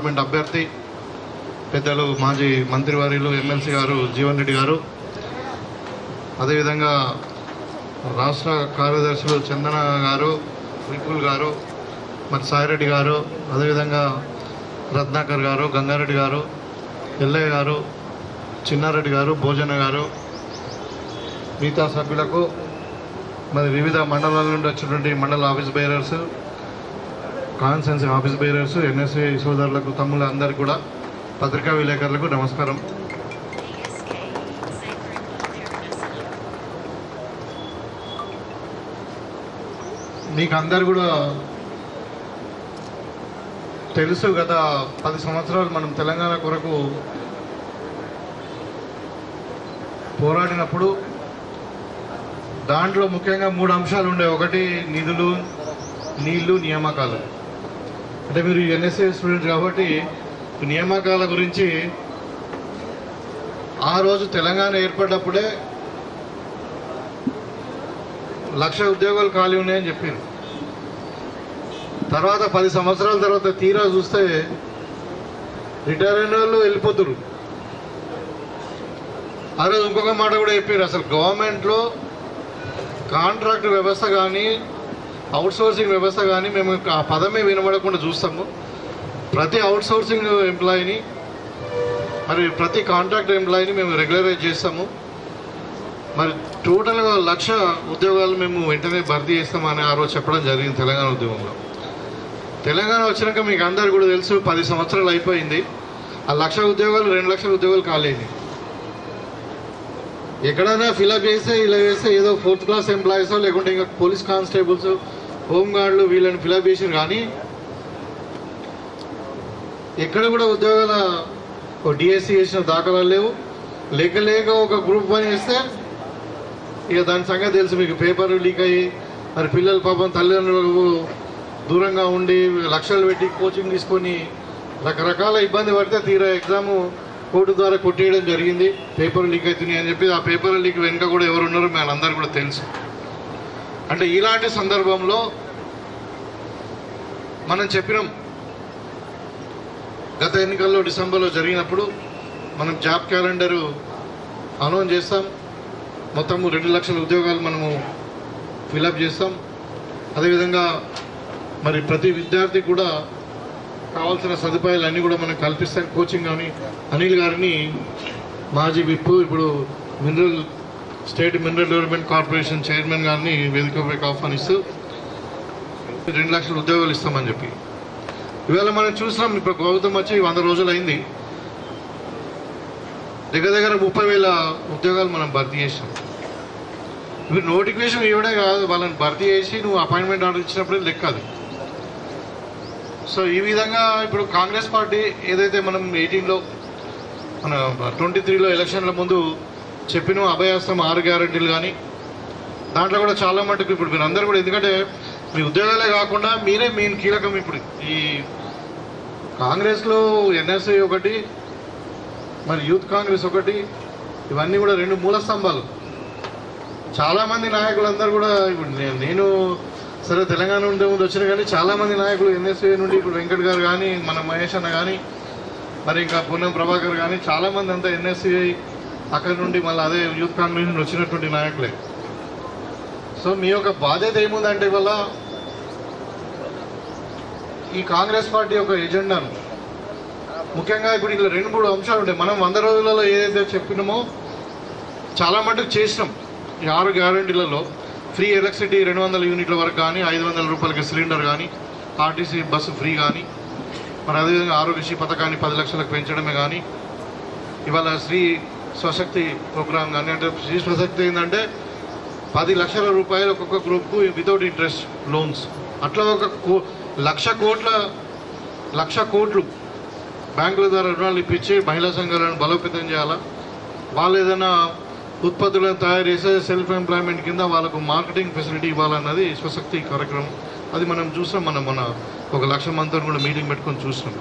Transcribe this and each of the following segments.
Government అభ్యర్థి పెద్దలు మాజీ మంత్రివర్యులు ఎమ్మెల్సీ గారు జీవన్ రెడ్డి గారు. అదేవిధంగా రాష్ట్ర కార్యదర్శులు చందన గారు విపుల్ గారు మరి సాయిరెడ్డి గారు అదేవిధంగా రత్నాకర్ గారు గంగారెడ్డి గారు ఎల్లయ్య గారు చిన్నారెడ్డి గారు భోజన గారు మిగతా సభ్యులకు మరి వివిధ మండలాల నుండి వచ్చినటువంటి మండల ఆఫీస్ బేరర్స్ కాన్సెన్స్ ఆఫీస్ బేరర్స్ ఎన్ఎస్ఏ సోదరులకు తమ్ముళ్ళ అందరు కూడా పత్రికా విలేకరులకు నమస్కారం. మీకు అందరు కూడా తెలుసు గత పది సంవత్సరాలు మనం తెలంగాణ కొరకు పోరాడినప్పుడు దాంట్లో ముఖ్యంగా మూడు అంశాలు ఉండే. ఒకటి నిధులు నీళ్ళు నియామకాలు. అంటే మీరు ఎన్ఎస్ఏ స్టూడెంట్ కాబట్టి నియామకాల గురించి ఆ రోజు తెలంగాణ ఏర్పడ్డప్పుడే లక్ష ఉద్యోగాలు ఖాళీ ఉన్నాయని చెప్పారు. తర్వాత పది సంవత్సరాల తర్వాత తీరా చూస్తే రిటైర్ అయిన వాళ్ళు వెళ్ళిపోతున్నారు ఆ రోజు ఇంకొక మాట కూడా చెప్పారు అసలు గవర్నమెంట్లో కాంట్రాక్ట్ వ్యవస్థ కానీ అవుట్సోర్సింగ్ వ్యవస్థ కానీ మేము ఆ పదమే వినబడకుండా చూస్తాము. ప్రతి అవుట్సోర్సింగ్ ఎంప్లాయీని మరి ప్రతి కాంట్రాక్ట్ ఎంప్లాయీని మేము రెగ్యులరైజ్ చేస్తాము. మరి టోటల్గా లక్ష ఉద్యోగాలు మేము వెంటనే భర్తీ చేస్తామని ఆ రోజు చెప్పడం జరిగింది తెలంగాణ ఉద్యమంలో. తెలంగాణ వచ్చినాక మీకు అందరు కూడా తెలుసు పది సంవత్సరాలు అయిపోయింది. ఆ లక్ష ఉద్యోగాలు రెండు లక్షల ఉద్యోగాలు కాలేదు ఎక్కడైనా ఫిలప్ చేస్తే ఇలా చేస్తే ఏదో ఫోర్త్ క్లాస్ ఎంప్లాయీస్ లేకుంటే ఇంకా పోలీస్ కానిస్టేబుల్స్ హోమ్ గార్డులు వీళ్ళని ఫిలప్ చేసిన కానీ ఎక్కడ కూడా ఉద్యోగాల డిఎస్సి చేసిన దాఖలాలు లేవు. లేక లేక ఒక గ్రూప్ పని చేస్తే ఇక దాని సంగతి తెలుసు మీకు. పేపర్ లీక్ అయ్యి మరి పిల్లలు పాపం తల్లిదండ్రులకు దూరంగా ఉండి లక్షలు పెట్టి కోచింగ్ తీసుకొని రకరకాల ఇబ్బంది పడితే తీరా ఎగ్జాము కోర్టు ద్వారా కొట్టేయడం జరిగింది. పేపర్ లీక్ అవుతున్నాయి అని చెప్పి ఆ పేపర్ లీక్ వెనుక కూడా ఎవరు ఉన్నారో మనందరూ కూడా తెలుసు. అంటే ఇలాంటి సందర్భంలో మనం చెప్పినాం. గత ఎన్నికల్లో డిసెంబర్లో జరిగినప్పుడు మనం జాబ్ క్యాలెండరు అనౌన్స్ చేస్తాం. మొత్తము రెండు లక్షల ఉద్యోగాలు మనము ఫిలప్ చేస్తాం. అదేవిధంగా మరి ప్రతి విద్యార్థి కూడా కావాల్సిన సదుపాయాలు అన్నీ కూడా మనం కల్పిస్తాం. కోచింగ్ కానీ అనిల్ గారిని మాజీ విప్పు ఇప్పుడు mineral state mineral development corporation chairman గారిని వేదికపై ఆహ్వానిస్తూ రెండు లక్షల ఉద్యోగాలు ఇస్తామని చెప్పి. ఇవాళ మనం చూసినాం ఇప్పుడు గౌతమ్ వచ్చి వంద రోజులు అయింది దగ్గర దగ్గర ముప్పై వేల ఉద్యోగాలు మనం భర్తీ చేసాం ఇప్పుడు నోటిఫికేషన్ ఇవ్వడే కాదు వాళ్ళని భర్తీ చేసి నువ్వు అపాయింట్మెంట్ ఆర్డర్ ఇచ్చినప్పుడే లెక్క అది. సో ఈ విధంగా ఇప్పుడు కాంగ్రెస్ పార్టీ ఏదైతే మనం ఎయిటీన్లో మన ట్వంటీ త్రీలో ఎలక్షన్ల ముందు చెప్పిన అభయాసం ఆరు గ్యారంటీలు కానీ దాంట్లో కూడా చాలా మటుకు ఇప్పుడు మీరు అందరూ కూడా ఎందుకంటే మీ ఉద్యోగాలే కాకుండా మీరే మెయిన్ కీలకం ఇప్పుడు. ఈ కాంగ్రెస్లో ఎన్ఎస్ఐ ఒకటి మరి యూత్ కాంగ్రెస్ ఒకటి ఇవన్నీ కూడా రెండు మూల స్తంభాలు. చాలామంది నాయకులందరూ కూడా ఇప్పుడు నేను నేను సరే తెలంగాణ నుండి ముందు వచ్చిన కానీ చాలామంది నాయకులు ఎన్ఎస్ఏ నుండి ఇప్పుడు వెంకట్ గారు కానీ మన మహేష్ అన్న కానీ మరి ఇంకా పూనం ప్రభాకర్ కానీ చాలామంది అంతా ఎన్ఎస్సీ అక్కడి నుండి మళ్ళీ అదే యూత్ కాంగ్రెస్ నుండి వచ్చినటువంటి నాయకులే. సో మీ యొక్క బాధ్యత ఏముందంటే ఇవాళ ఈ కాంగ్రెస్ పార్టీ యొక్క ఎజెండాను. ముఖ్యంగా ఇప్పుడు ఇలా రెండు మూడు అంశాలు ఉంటాయి. మనం వంద రోజులలో ఏదైతే చెప్పినామో చాలా మటుకు చేసినాం. ఈ ఆరు గ్యారంటీలలో ఫ్రీ ఎలక్ట్రిసిటీ రెండు వందల యూనిట్ల వరకు కానీ ఐదు వందల రూపాయలకి సిలిండర్ కానీ ఆర్టీసీ బస్సు ఫ్రీ కానీ మరి అదేవిధంగా ఆరోగ్యశ్రీ పథకాన్ని పది లక్షలకు పెంచడమే కానీ ఇవాళ శ్రీ స్వశక్తి ప్రోగ్రామ్ కానీ అంటే శ్రీ స్వశక్తి ఏంటంటే పది లక్షల రూపాయలు ఒక్కొక్క గ్రూప్కు వితౌట్ ఇంట్రెస్ట్ లోన్స్ అట్లా ఒక కో లక్ష కోట్ల లక్ష కోట్లు బ్యాంకుల ద్వారా రుణాలు ఇప్పించి మహిళా సంఘాలను బలోపేతం చేయాలా? వాళ్ళు ఏదైనా ఉత్పత్తులను తయారు చేసే సెల్ఫ్ ఎంప్లాయ్మెంట్ కింద వాళ్ళకు మార్కెటింగ్ ఫెసిలిటీ ఇవ్వాలన్నది స్వశక్తి కార్యక్రమం. అది మనం చూసాం మనం మన ఒక లక్ష మందితో కూడా మీటింగ్ పెట్టుకొని చూసినాం.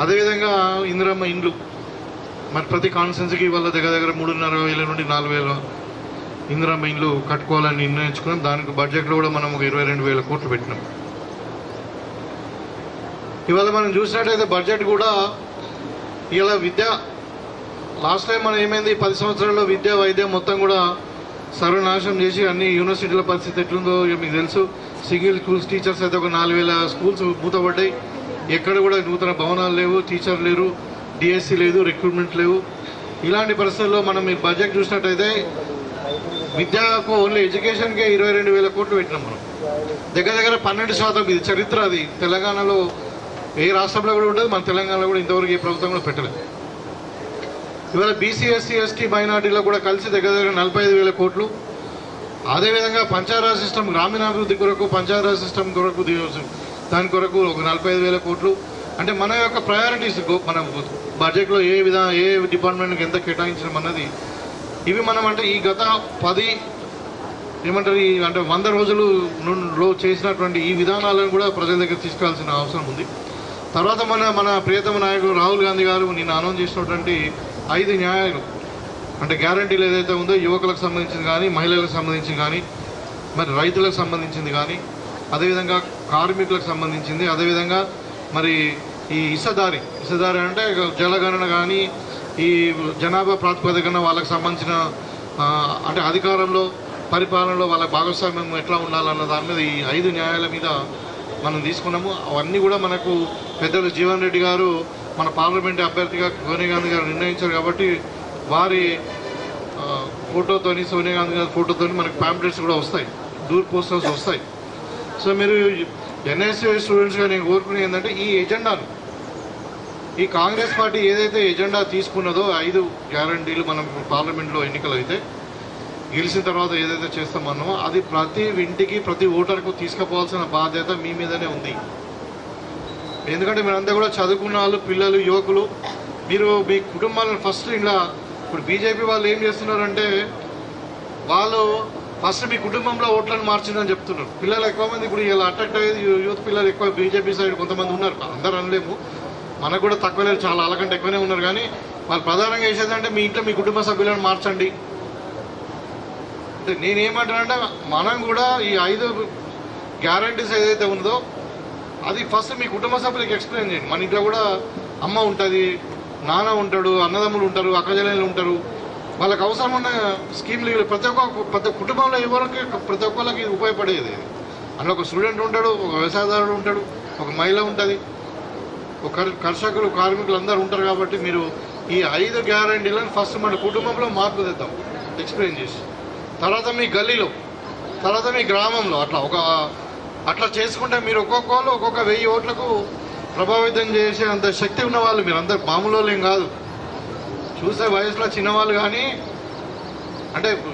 అదేవిధంగా ఇందిరమ్మ ఇండ్లు. మరి ప్రతి కాన్స్టెన్సీకి ఇవాళ దగ్గర దగ్గర మూడున్నర వేల నుండి నాలుగు వేల ఇందిరా ఇండ్లు కట్టుకోవాలని నిర్ణయించుకున్నాం. దానికి బడ్జెట్లో కూడా మనం ఒక ఇరవై రెండు వేల కోట్లు పెట్టినాం. ఇవాళ మనం చూసినట్టయితే బడ్జెట్ కూడా ఇలా విద్య లాస్ట్ టైం మనం ఏమైంది పది సంవత్సరాల్లో విద్య వైద్యం మొత్తం కూడా సర్వనాశనం చేసి అన్ని యూనివర్సిటీల పరిస్థితి ఎట్లుందో మీకు తెలుసు. సింగిల్ స్కూల్స్ టీచర్స్ అయితే ఒక నాలుగు వేల స్కూల్స్ మూతపడ్డాయి. ఎక్కడ కూడా నూతన భవనాలు లేవు టీచర్లు లేరు. డిఎస్సి లేదు రిక్రూట్మెంట్ లేవు. ఇలాంటి పరిస్థితుల్లో మనం మీరు బడ్జెట్ చూసినట్టయితే విద్యకు ఓన్లీ ఎడ్యుకేషన్కే ఇరవై రెండు వేల కోట్లు పెట్టినాం మనం. దగ్గర దగ్గర పన్నెండు శాతం ఇది చరిత్ర అది. తెలంగాణలో ఏ రాష్ట్రంలో కూడా ఉండదు మన తెలంగాణలో కూడా ఇంతవరకు ఏ ప్రభుత్వం కూడా పెట్టలేదు. ఇవాళ బీసీ ఎస్సీ ఎస్టీ మైనార్టీలో కూడా కలిసి దగ్గర దగ్గర నలభై ఐదు వేల కోట్లు. అదేవిధంగా పంచాయరాజ్ సిస్టమ్ గ్రామీణాభివృద్ధి కొరకు పంచాయరాజ్ సిస్టమ్ కొరకు దాని కొరకు ఒక నలభై ఐదు వేల కోట్లు. అంటే మన యొక్క ప్రయారిటీస్ మన బడ్జెట్లో ఏ విధంగా ఏ డిపార్ట్మెంట్కి ఎంత కేటాయించడం అన్నది ఇవి మనం అంటే ఈ గత పది ఏమంటారు ఈ అంటే వంద రోజులు లో చేసినటువంటి ఈ విధానాలను కూడా ప్రజల దగ్గర తీసుకోవాల్సిన అవసరం ఉంది. తర్వాత మన మన ప్రియతమ నాయకుడు రాహుల్ గాంధీ గారు నిన్న అనౌన్స్ చేసినటువంటి ఐదు న్యాయాలు అంటే గ్యారంటీలు ఏదైతే ఉందో యువకులకు సంబంధించింది కానీ మహిళలకు సంబంధించింది కానీ మరి రైతులకు సంబంధించింది కానీ అదేవిధంగా కార్మికులకు సంబంధించింది అదేవిధంగా మరి ఈ ఇసదారి. ఇసదారి అంటే జలగణన కానీ ఈ జనాభా ప్రాతిపదికన వాళ్ళకి సంబంధించిన అంటే అధికారంలో పరిపాలనలో వాళ్ళ భాగస్వామ్యం ఎట్లా ఉండాలన్న దాని మీద ఈ ఐదు న్యాయాల మీద మనం తీసుకున్నాము. అవన్నీ కూడా మనకు పెద్దలు జీవన్ రెడ్డి గారు మన పార్లమెంట్ అభ్యర్థిగా సోనియా గాంధీ గారు నిర్ణయించారు కాబట్టి వారి ఫోటోతోని సోనియా గాంధీ గారి ఫోటోతోని మనకు ప్యాంప్లెట్స్ కూడా వస్తాయి. డూర్ పోస్టర్స్ వస్తాయి. సో మీరు ఎన్ఎస్ఏ స్టూడెంట్స్గా నేను కోరుకునేది ఏంటంటే ఈ ఎజెండాను ఈ కాంగ్రెస్ పార్టీ ఏదైతే ఎజెండా తీసుకున్నదో ఐదు గ్యారంటీలు మనం పార్లమెంట్లో ఎన్నికలు అయితే గెలిచిన తర్వాత ఏదైతే చేస్తామన్నామో అది ప్రతి ఇంటికి ప్రతి ఓటర్కు తీసుకుపోవాల్సిన బాధ్యత మీ మీదనే ఉంది. ఎందుకంటే మీరంతా కూడా చదువుకున్న వాళ్ళు పిల్లలు యువకులు మీరు మీ కుటుంబాలను ఫస్ట్ ఇలా ఇప్పుడు బీజేపీ వాళ్ళు ఏం చేస్తున్నారంటే వాళ్ళు ఫస్ట్ మీ కుటుంబంలో ఓట్లను మార్చిందని చెప్తున్నారు. పిల్లలు ఎక్కువ మంది ఇప్పుడు ఇలా అట్రాక్ట్ అయ్యేది యూత్ పిల్లలు ఎక్కువ బీజేపీ సైడ్ కొంతమంది ఉన్నారు. అందరూ అనలేము. మనకు కూడా తక్కువ లేదు చాలా అలాగంటే ఎక్కువనే ఉన్నారు కానీ వాళ్ళు ప్రధానంగా చేసేదంటే మీ ఇంట్లో మీ కుటుంబ సభ్యులను మార్చండి. అంటే నేనేమంటానంటే మనం కూడా ఈ ఐదు గ్యారంటీస్ ఏదైతే ఉందో అది ఫస్ట్ మీ కుటుంబ సభ్యులకు ఎక్స్ప్లెయిన్ చేయండి. మన ఇంట్లో కూడా అమ్మ ఉంటుంది నాన్న ఉంటాడు అన్నదమ్ములు ఉంటారు అక్కజల్లెలు ఉంటారు. వాళ్ళకి అవసరం ఉన్న స్కీమ్లు ప్రతి ఒక్క ప్రతి కుటుంబంలో ఎవరికి ప్రతి ఒక్కరికి ఉపయోగపడేది అందులో ఒక స్టూడెంట్ ఉంటాడు ఒక వ్యవసాయదారుడు ఉంటాడు ఒక మహిళ ఉంటుంది. కర్షకులు కార్మికులు అందరూ ఉంటారు కాబట్టి మీరు ఈ ఐదు గ్యారంటీలను ఫస్ట్ మన కుటుంబంలో మార్పు తెద్దాం. ఎక్స్ప్లెయిన్ చేసి. తర్వాత మీ గల్లీలో తర్వాత మీ గ్రామంలో అట్లా ఒక అట్లా చేసుకుంటే మీరు ఒక్కొక్కళ్ళు ఒక్కొక్క వెయ్యి ఓట్లకు ప్రభావితం చేసే అంత శక్తి ఉన్న వాళ్ళు మీరు అందరు. మామూలు ఏం కాదు. చూసే వయసులో చిన్నవాళ్ళు కానీ అంటే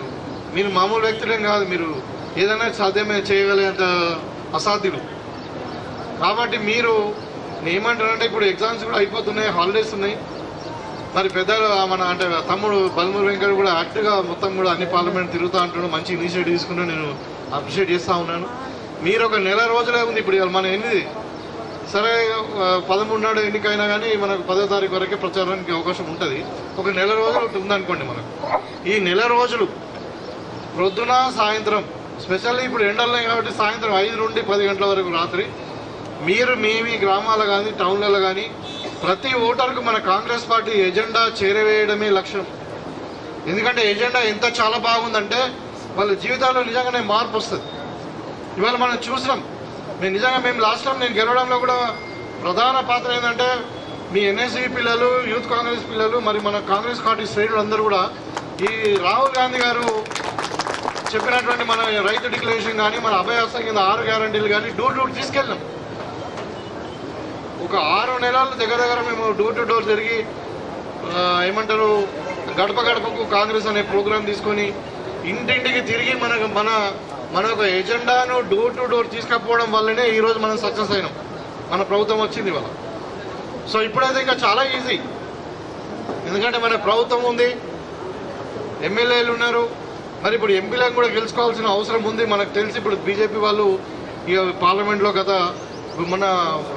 మీరు మామూలు వ్యక్తులేం కాదు. మీరు ఏదైనా సాధ్యమే చేయగలిగేంత అసాధ్యులు. కాబట్టి మీరు నేను ఏమంటానంటే ఇప్పుడు ఎగ్జామ్స్ కూడా అయిపోతున్నాయి హాలిడేస్ ఉన్నాయి. మరి పెద్ద మన అంటే తమ్ముడు బల్మూరు వెంకట్ కూడా యాక్టివ్గా మొత్తం కూడా అన్ని పార్లమెంట్ తిరుగుతూ అంటున్నాడు మంచి ఇనిషియేటివ్ తీసుకుని నేను అప్రిషియేట్ చేస్తూ ఉన్నాను. మీరు ఒక నెల రోజులే ఉంది ఇప్పుడు మన ఎనిమిది. సరే పదమూడు నాడు ఎన్నికైనా కానీ మనకు పదో తారీఖు వరకే ప్రచారానికి అవకాశం ఉంటుంది. ఒక నెల రోజులు ఉందనుకోండి మనకు. ఈ నెల రోజులు ప్రొద్దున సాయంత్రం స్పెషల్లీ ఇప్పుడు ఎండల్లో కాబట్టి సాయంత్రం ఐదు నుండి పది గంటల వరకు రాత్రి మీరు మేమి గ్రామాలు కానీ టౌన్లలో కానీ ప్రతి ఓటర్కు మన కాంగ్రెస్ పార్టీ ఎజెండా చేరవేయడమే లక్ష్యం. ఎందుకంటే ఎజెండా ఎంత చాలా బాగుందంటే వాళ్ళ జీవితాల్లో నిజంగానే మార్పు వస్తుంది. ఇవాళ మనం చూసినాం మేము నిజంగా మేము లాస్ట్ టైం నేను గెలవడంలో కూడా ప్రధాన పాత్ర ఏంటంటే మీ ఎన్ఎస్సీ పిల్లలు యూత్ కాంగ్రెస్ పిల్లలు మరి మన కాంగ్రెస్ పార్టీ శ్రేణులు అందరూ కూడా ఈ రాహుల్ గాంధీ గారు చెప్పినటువంటి మన రైతు డిక్లరేషన్ కానీ మన అభయాసం కింద ఆరు గ్యారంటీలు కానీ డూర్ డూర్ తీసుకెళ్ళాం ఒక ఆరు నెలలు దగ్గర దగ్గర మేము డోర్ టు డోర్ తిరిగి ఏమంటారు గడప గడపకు కాంగ్రెస్ అనే ప్రోగ్రాం తీసుకొని ఇంటింటికి తిరిగి మన మన మన యొక్క ఎజెండాను డోర్ టు డోర్ తీసుకపోవడం వల్లనే ఈరోజు మనం సక్సెస్ అయినాం. మన ప్రభుత్వం వచ్చింది ఇవాళ. సో ఇప్పుడైతే ఇంకా చాలా ఈజీ. ఎందుకంటే మన ప్రభుత్వం ఉంది ఎమ్మెల్యేలు ఉన్నారు. మరి ఇప్పుడు ఎంపీలను కూడా గెలుచుకోవాల్సిన అవసరం ఉంది. మనకు తెలిసి ఇప్పుడు బీజేపీ వాళ్ళు ఇక పార్లమెంట్లో గత మన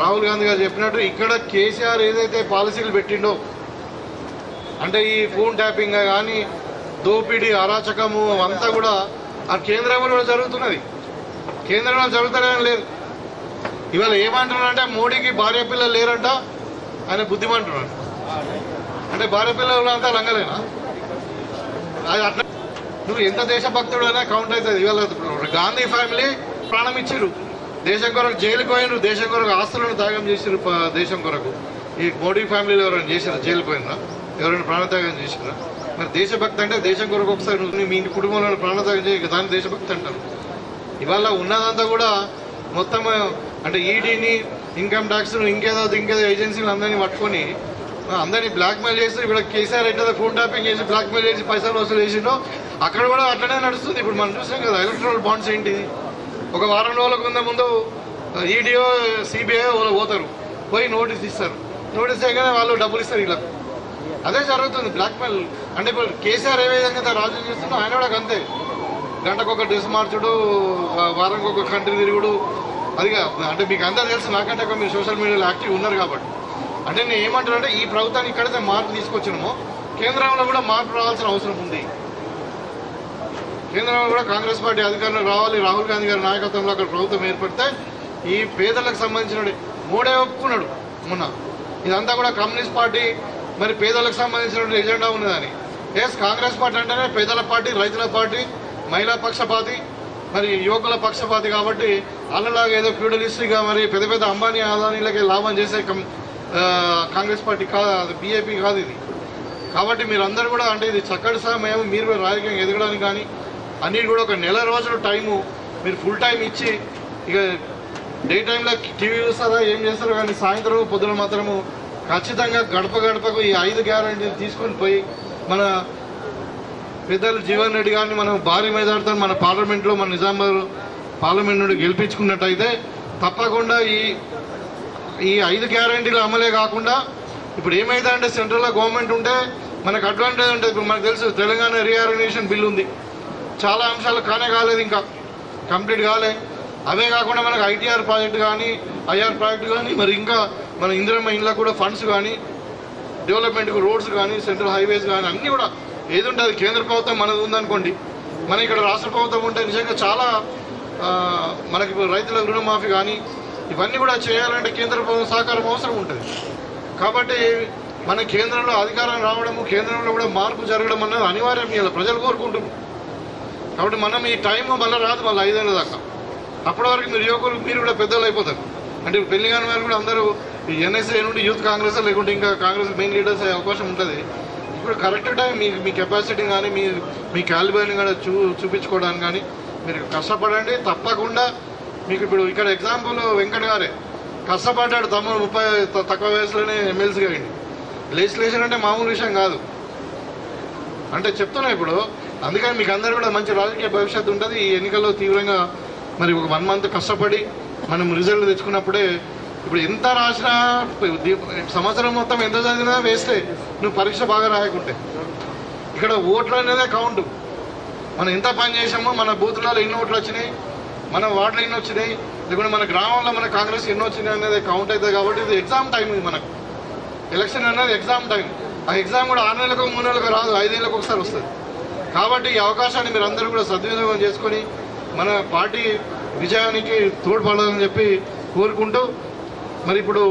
రాహుల్ గాంధీ గారు చెప్పినట్టు ఇక్కడ కేసీఆర్ ఏదైతే పాలసీలు పెట్టిండో అంటే ఈ ఫోన్ ట్యాపింగ్ కానీ దోపిడీ అరాచకము అంతా కూడా ఆ కేంద్రంలో కూడా జరుగుతున్నది. కేంద్రంలో జరుగుతారని లేదు. ఇవాళ ఏమంటున్నారంటే మోడీకి భార్య పిల్లలు లేరంట ఆయన బుద్ధిమంటున్నాడు. అంటే భార్య పిల్లలు అంతా లంగలేనా? అది అట్లా నువ్వు ఎంత దేశభక్తుడు అయినా కౌంట్ అవుతుంది. ఇవాళ గాంధీ ఫ్యామిలీ ప్రాణం ఇచ్చిరు దేశం కొరకు జైలుకు పోయినరు దేశం కొరకు ఆస్తులను త్యాగం చేసిండ్రు దేశం కొరకు. ఈ మోడీ ఫ్యామిలీలో ఎవరైనా చేసిన జైలు పోయినా ఎవరైనా ప్రాణత్యాగం చేసినా మరి దేశభక్తి అంటే దేశం కొరకు ఒకసారి నువ్వు మీ కుటుంబంలో ప్రాణత్యాగం చేయ దాన్ని దేశభక్తి అంటారు. ఇవాళ ఉన్నదంతా కూడా మొత్తం అంటే ఈడీని ఇన్కమ్ ట్యాక్స్ ఇంకేదో ఇంకేదో ఏజెన్సీలు అందరినీ పట్టుకొని అందరినీ బ్లాక్మెయిల్ చేసి ఇప్పుడు కేసీఆర్ ఏంటో ఫోన్ టాపింగ్ చేసి బ్లాక్మెయిల్ చేసి పైసలు వసూలు చేసిండో అక్కడ కూడా అట్లనే నడుస్తుంది. ఇప్పుడు మనం చూసాం కదా ఎలక్ట్రల్ బాండ్స్ ఏంటిది? ఒక వారం రోజుల కింద ముందు ఈడీఓ సిబిఐ వాళ్ళు పోతారు. పోయి నోటీస్ ఇస్తారు. నోటీస్ చేయగానే వాళ్ళు డబ్బులు ఇస్తారు ఇలా అదే జరుగుతుంది. బ్లాక్మెయిల్ అంటే ఇప్పుడు కేసీఆర్ ఏ విధంగా రాజు చేస్తుందో ఆయన కూడా అంతే గంటకు ఒక డ్రెస్ మార్చుడు వారానికి ఒక కంట్రీ తిరుగుడు. అదిగా అంటే మీకు అందరూ తెలుసు నాకంటే ఎక్కువ మీరు సోషల్ మీడియాలో యాక్టివ్ ఉన్నారు కాబట్టి. అంటే నేను ఏమంటానంటే ఈ ప్రభుత్వానికి ఇక్కడైతే మార్పు తీసుకొచ్చినామో కేంద్రంలో కూడా మార్పు రావాల్సిన అవసరం ఉంది. కేంద్రంలో కూడా కాంగ్రెస్ పార్టీ అధికారంలో రావాలి. రాహుల్ గాంధీ గారి నాయకత్వంలో అక్కడ ప్రభుత్వం ఏర్పడితే ఈ పేదలకు సంబంధించిన మోడే ఒప్పుకున్నాడు మొన్న. ఇదంతా కూడా కమ్యూనిస్ట్ పార్టీ మరి పేదలకు సంబంధించిన ఎజెండా ఉన్నదని. ఎస్ కాంగ్రెస్ పార్టీ అంటేనే పేదల పార్టీ రైతుల పార్టీ మహిళా పక్షపాతి మరి యువకుల పక్షపాతి కాబట్టి అల్లలాగా ఏదో ఫ్యూడలిస్ట్గా మరి పెద్ద పెద్ద అంబానీ అదానీలకి లాభం చేసే కం- కాంగ్రెస్ పార్టీ కాదు అది బీఏపీ కాదు ఇది. కాబట్టి మీరు అందరూ కూడా అంటే ఇది చక్కటి సమయం మీరు రాజకీయం ఎదగడానికి కానీ అన్నిటి కూడా ఒక నెల రోజులు టైము. మీరు ఫుల్ టైం ఇచ్చి ఇక డే టైంలో టీవీ చూస్తారా ఏం చేస్తారో కానీ సాయంత్రం పొద్దున మాత్రము ఖచ్చితంగా గడప గడపకు ఈ ఐదు గ్యారంటీలు తీసుకొని పోయి మన పెద్దలు జీవన్ రెడ్డి గారిని మనం భారీ మెజార్తో మన పార్లమెంట్లో మన నిజామాబాద్ పార్లమెంట్ నుండి గెలిపించుకున్నట్టయితే తప్పకుండా ఈ ఈ ఐదు గ్యారంటీలు అమలే కాకుండా ఇప్పుడు ఏమైందంటే సెంట్రల్లో గవర్నమెంట్ ఉంటే మనకు అడ్వాంటేజ్ ఉంటుంది. ఇప్పుడు మనకు తెలుసు తెలంగాణ రీఆర్గనైజేషన్ బిల్ ఉంది. చాలా అంశాలు కానే కాలేదు ఇంకా. కంప్లీట్ కాలే. అవే కాకుండా మనకు ఐటీఆర్ ప్రాజెక్ట్ కానీ ఐఆర్ ప్రాజెక్ట్ కానీ మరి ఇంకా మన ఇందిరమ్మ ఇండ్లకు కూడా ఫండ్స్ కానీ డెవలప్మెంట్కు రోడ్స్ కానీ సెంట్రల్ హైవేస్ కానీ అన్నీ కూడా ఏది ఉంటుంది కేంద్ర ప్రభుత్వం మనది ఉందనుకోండి. మన ఇక్కడ రాష్ట్ర ప్రభుత్వం ఉంటే నిజంగా చాలా మనకి రైతుల రుణమాఫీ కానీ ఇవన్నీ కూడా చేయాలంటే కేంద్ర ప్రభుత్వం సహకారం అవసరం ఉంటుంది. కాబట్టి మన కేంద్రంలో అధికారం రావడము కేంద్రంలో కూడా మార్పు జరగడం అన్నది అనివార్యం ఇలా ప్రజలు కోరుకుంటున్నారు. కాబట్టి మనం ఈ టైం మళ్ళీ రాదు మళ్ళీ ఐదేళ్ళ దాకా. అప్పటి వరకు మీరు యువకులు మీరు కూడా పెద్దలు అయిపోతారు. అంటే పెళ్ళి కాని వారు కూడా అందరూ ఎన్ఎస్ఏ నుండి యూత్ కాంగ్రెస్ లేకుంటే ఇంకా కాంగ్రెస్ మెయిన్ లీడర్స్ అయ్యే అవకాశం ఉంటుంది. ఇప్పుడు కరెక్ట్ టైం మీ మీ కెపాసిటీ కానీ మీ మీ క్యాలిబర్ని కూడా చూ చూపించుకోవడానికి కానీ మీరు కష్టపడండి. తప్పకుండా మీకు ఇప్పుడు ఇక్కడ ఎగ్జాంపుల్ వెంకట్ గారే. కష్టపడ్డాడు తమ్ముడు ముప్పై త- తక్కువ వయసులోనే ఎమ్మెల్సీగా అయింది లెజిస్లేషన్ అంటే మామూలు విషయం కాదు. అంటే చెప్తున్నా ఇప్పుడు అందుకని మీకు అందరూ కూడా మంచి రాజకీయ భవిష్యత్తు ఉంటుంది. ఈ ఎన్నికల్లో తీవ్రంగా మరి ఒక వన్ మంత్ కష్టపడి మనం రిజల్ట్ తెచ్చుకున్నప్పుడే ఇప్పుడు ఎంత రాసినా సంవత్సరం మొత్తం ఎంత చదివినా వేస్తే నువ్వు పరీక్ష బాగా రాయకుంటే. ఇక్కడ ఓట్లు అనేదే కౌంట్ మనం ఎంత పని చేసామో మన బూతులలో ఎన్ని ఓట్లు వచ్చినాయి మన వార్డులు ఎన్ని వచ్చినాయి లేకుంటే మన గ్రామంలో మన కాంగ్రెస్ ఎన్ని వచ్చినాయి అనేది కౌంట్ అవుతుంది కాబట్టి ఇది ఎగ్జామ్ టైం ఇది మనకు. ఎలక్షన్ అనేది ఎగ్జామ్ టైం ఆ ఎగ్జామ్ కూడా ఆరు నెలలకు మూడు నెలలకు రాదు ఐదేళ్ళకు ఒకసారి వస్తుంది. కాబట్టి ఈ అవకాశాన్ని మీరు అందరూ కూడా సద్వినియోగం చేసుకొని మన పార్టీ విజయానికి తోడ్పడాలని చెప్పి కోరుకుంటూ మరి ఇప్పుడు